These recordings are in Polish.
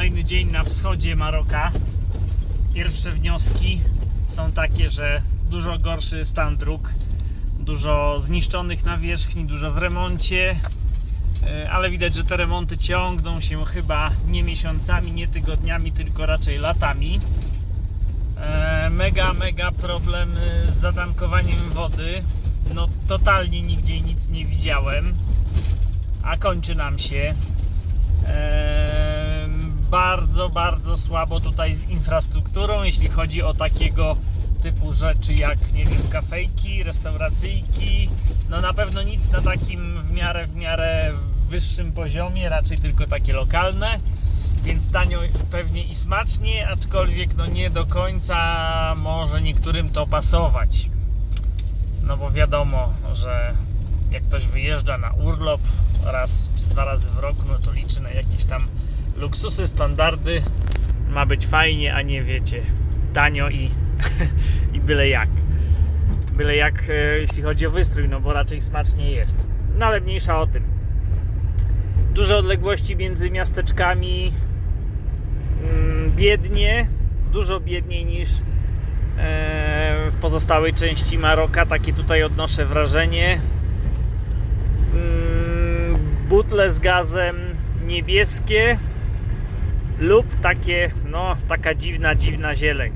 Kolejny dzień na wschodzie Maroka. Pierwsze wnioski są takie, że dużo gorszy stan dróg, dużo zniszczonych nawierzchni, dużo w remoncie, e, ale widać, że te remonty ciągną się chyba nie miesiącami, nie tygodniami, tylko raczej latami. E, Mega, mega problem z zatankowaniem wody. No totalnie nigdzie nic nie widziałem, a kończy nam się. Em, bardzo, bardzo słabo tutaj z infrastrukturą, jeśli chodzi o takiego typu rzeczy jak, nie wiem, kafejki, restauracyjki. No na pewno nic na takim w miarę, w miarę wyższym poziomie, raczej tylko takie lokalne. Więc tanio pewnie i smacznie, aczkolwiek no nie do końca może niektórym to pasować. No bo wiadomo, że jak ktoś wyjeżdża na urlop raz czy dwa razy w roku, no to liczy na jakieś tam luksusy, standardy. Ma być fajnie, a nie wiecie, tanio i, i byle jak. Byle jak, e, jeśli chodzi o wystrój, no bo raczej smacznie jest. No ale mniejsza o tym. Duże odległości między miasteczkami, mm, biednie, dużo biedniej niż e, w pozostałej części Maroka. Takie tutaj odnoszę wrażenie. Mm, Butle z gazem niebieskie lub takie, no, taka dziwna, dziwna zieleń.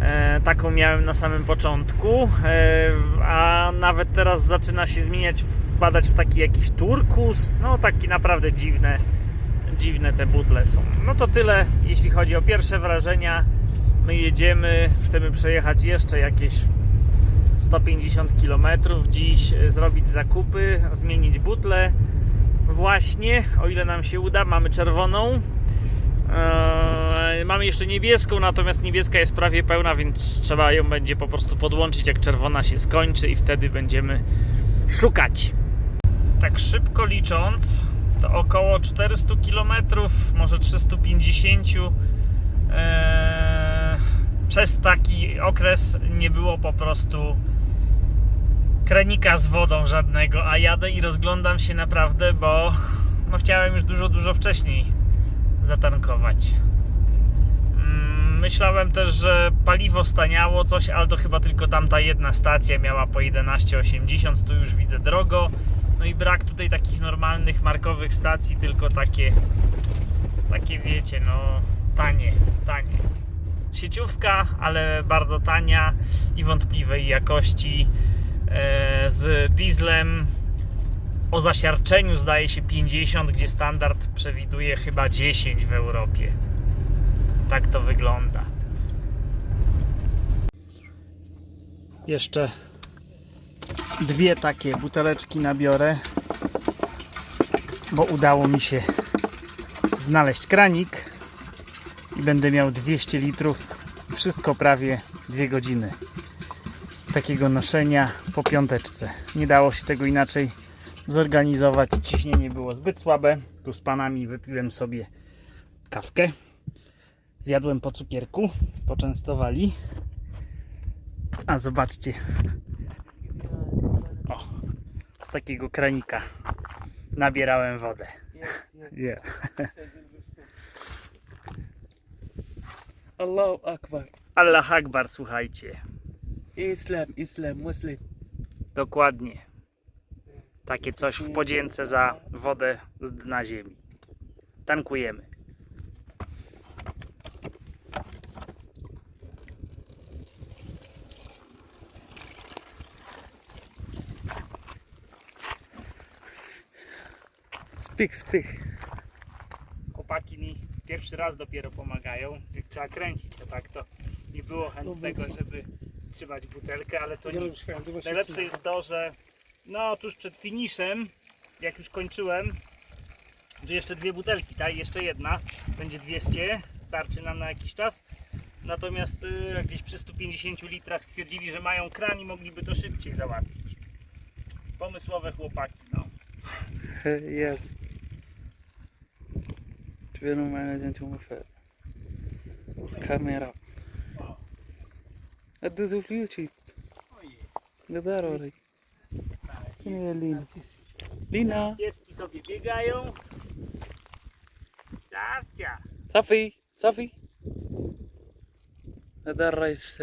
E, taką miałem na samym początku, e, a nawet teraz zaczyna się zmieniać, wpadać w taki jakiś turkus. No, taki naprawdę dziwne, dziwne te butle są. No to tyle, jeśli chodzi o pierwsze wrażenia. My jedziemy, chcemy przejechać jeszcze jakieś 150 km dziś, e, zrobić zakupy, zmienić butlę. Właśnie, o ile nam się uda, mamy czerwoną. Eee, mamy jeszcze niebieską, natomiast niebieska jest prawie pełna, więc trzeba ją będzie po prostu podłączyć, jak czerwona się skończy, i wtedy będziemy szukać. Tak szybko licząc, to około 400 km, może 350. Eee, przez taki okres nie było po prostu kranika z wodą żadnego, a jadę i rozglądam się naprawdę, bo no chciałem już dużo, dużo wcześniej zatankować. Mm, Myślałem też, że paliwo staniało coś, ale to chyba tylko tamta jedna stacja miała po 11,80, tu już widzę drogo. No i brak tutaj takich normalnych markowych stacji, tylko takie, takie wiecie, no tanie, tanie. Sieciówka, ale bardzo tania i wątpliwej jakości z dieslem o zasiarczeniu zdaje się 50, gdzie standard przewiduje chyba 10 w Europie. Tak to wygląda. Jeszcze dwie takie buteleczki nabiorę, bo udało mi się znaleźć kranik i będę miał 200 litrów. Wszystko prawie 2 godziny takiego noszenia po piąteczce. Nie dało się tego inaczej zorganizować. Ciśnienie było zbyt słabe. Tu z panami wypiłem sobie kawkę. Zjadłem po cukierku. Poczęstowali. A zobaczcie. O, z takiego kranika nabierałem wodę. Yeah. Allahu Akbar. Allah Akbar, słuchajcie. Islam, Islam, Muslim. Dokładnie. Takie coś w podzięce za wodę z dna ziemi. Tankujemy. Speak, speak. Chłopaki mi pierwszy raz dopiero pomagają. Jak trzeba kręcić, to tak to nie było chętnego, żeby trzymać butelkę, ale to nic. Najlepsze jest to, że no tuż przed finiszem, jak już kończyłem, że jeszcze dwie butelki, tak? Jeszcze jedna, będzie 200, starczy nam na jakiś czas. Natomiast y, jak gdzieś przy 150 litrach stwierdzili, że mają kran i mogliby to szybciej załatwić. Pomysłowe chłopaki, no. yes. Twiddle my into my ادوزو في اليوتيوب ده ضروري فين هي لينا؟ لينا. صافي صافي هذا الرئيس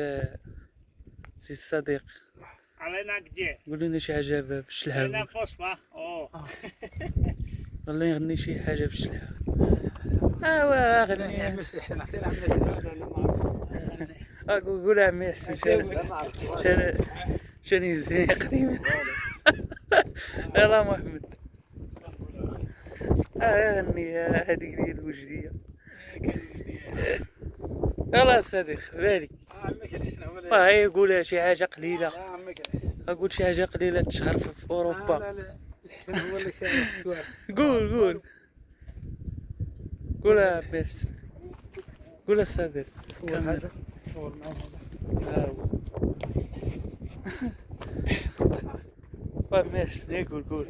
سي الصديق. علينا كدير قول لنا شي حاجة باش الهاو علينا فوسفا اوه والله يغني شي حاجة باش الهاو ايوا آه، غني نعطينا أقول قول عمي احسن شنو؟ شان يزيني قديم يلا محمد. آه غني آه، هذيك ديال الوجدية. يلا صديق بالك. آه قولها شي حاجة قليلة. أقول شي حاجة قليلة تشهر في أوروبا. قول قول قول يا قول قول. قولها قولها صديق اصور معهم طيب ماشي هيك والقول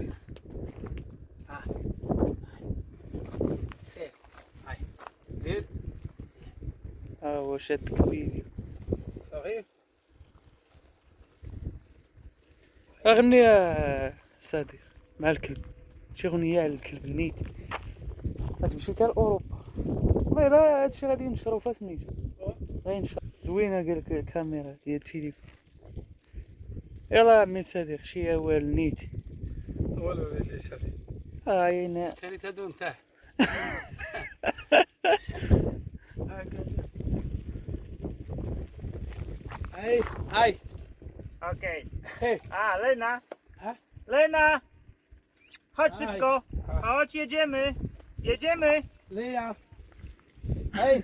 ها سير هاي دير ها هو وشد كبير صغير اغنية صديق مع الكلب شي اغنية على الكلب نيت غتمشي تا لاوروبا والله راه هادشي غادي ينشرو فاسميتو غينشر زوينة قالك الكاميرا ديال التليفون يلا عمي صديق شي اول نيت اه عينا Hej, hej, Okej. hej. A, Lena. A? Lena. Chodź Aj. szybko. Chodź, jedziemy. Jedziemy. Lena. Hej.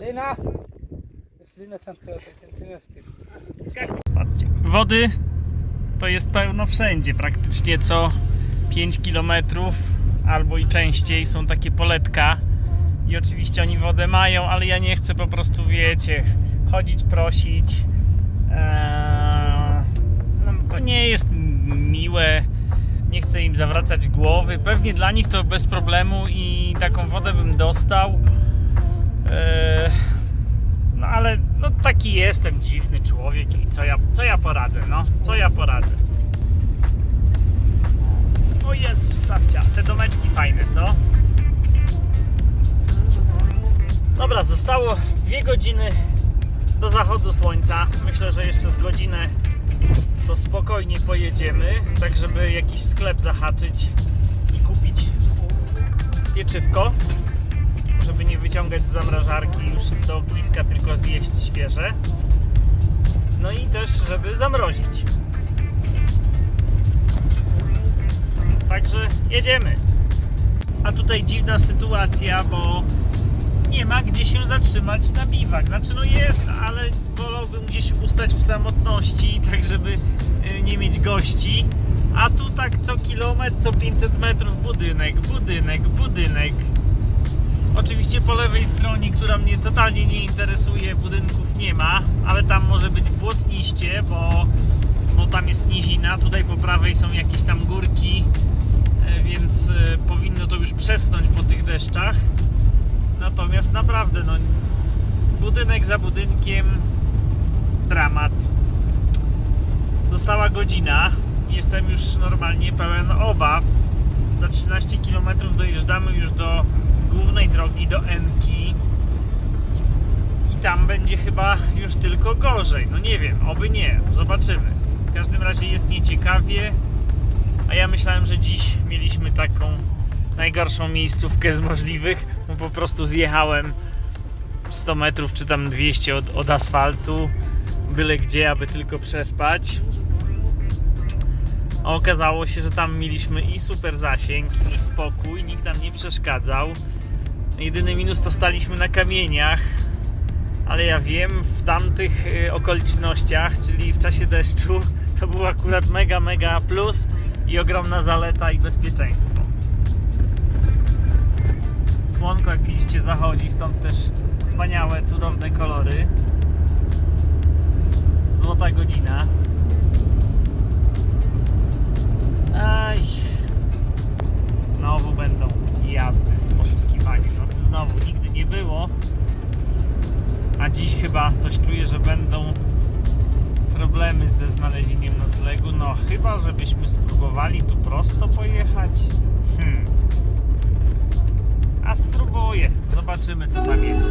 Lena. Jest Lena tam to, ten ten. Patrzcie. Wody to jest pełno wszędzie. Praktycznie co 5 km albo i częściej są takie poletka. I oczywiście oni wodę mają, ale ja nie chcę po prostu, wiecie, chodzić, prosić. Eee, no, to nie jest miłe. Nie chcę im zawracać głowy. Pewnie dla nich to bez problemu i taką wodę bym dostał. Eee, no ale no taki jestem dziwny człowiek i co ja, co ja poradzę, no? Co ja poradzę? O Jezus, Sawcia, te domeczki fajne, co? Dobra, zostało dwie godziny do zachodu słońca. Myślę, że jeszcze z godzinę to spokojnie pojedziemy, tak żeby jakiś sklep zahaczyć i kupić pieczywko żeby nie wyciągać z zamrażarki już do ogniska, tylko zjeść świeże. No i też, żeby zamrozić. Także jedziemy. A tutaj dziwna sytuacja, bo nie ma gdzie się zatrzymać na biwak. Znaczy no jest, ale wolałbym gdzieś ustać w samotności, tak żeby y, nie mieć gości. A tu tak co kilometr, co 500 metrów budynek, budynek, budynek. Oczywiście po lewej stronie, która mnie totalnie nie interesuje, budynków nie ma, ale tam może być błotniście, bo, bo tam jest nizina. Tutaj po prawej są jakieś tam górki, e, więc e, powinno to już przesunąć po tych deszczach. Natomiast naprawdę, no, budynek za budynkiem, dramat. Została godzina, jestem już normalnie pełen obaw. Za 13 km dojeżdżamy już do do Enki. I tam będzie chyba już tylko gorzej. No nie wiem, oby nie, zobaczymy. W każdym razie jest nieciekawie. A ja myślałem, że dziś mieliśmy taką najgorszą miejscówkę z możliwych. bo po prostu zjechałem 100 metrów czy tam 200 od, od asfaltu. Byle gdzie, aby tylko przespać. A Okazało się, że tam mieliśmy i super zasięg, i spokój, nikt nam nie przeszkadzał. Jedyny minus to staliśmy na kamieniach, ale ja wiem, w tamtych y, okolicznościach, czyli w czasie deszczu, to był akurat mega, mega plus i ogromna zaleta i bezpieczeństwo. Słonko, jak widzicie, zachodzi, stąd też wspaniałe, cudowne kolory. Złota godzina. Aj. Znowu będą jazdy z poszukiwaniem. Znaczy no, znowu nigdy nie było, a dziś chyba coś czuję, że będą problemy ze znalezieniem noclegu. No chyba, żebyśmy spróbowali tu prosto pojechać. Hmm. A spróbuję. Zobaczymy co tam jest.